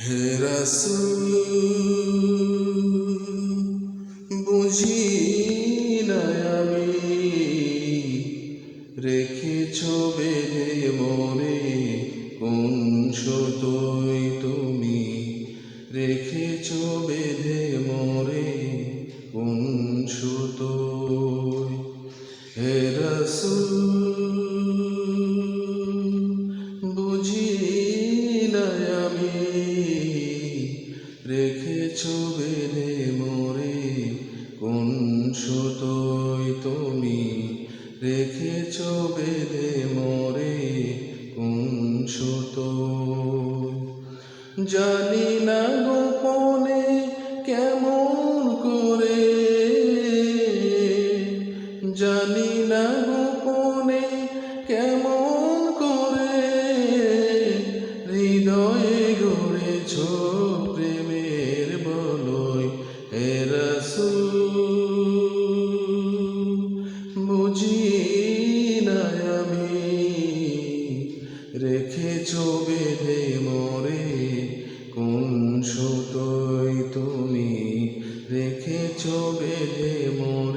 হে রাসূল বুঝি আমি, রেখেছ বেঁধে মরে কোন সতই তুমি? রেখেছ বেঁধে মরে কোন সুতোয় হে রাসূল রেখেছ বেঁধে মরে, কোন সুতোয় তুমি? রেখেছ বেঁধে মরে, কোন সুতোয় জানি না গোপনে কেমন করে, জানি বুঝি না আমি রেখেছ বেঁধে মরে। কোন সুতোয় তুমি রেখেছ বেঁধে মরে?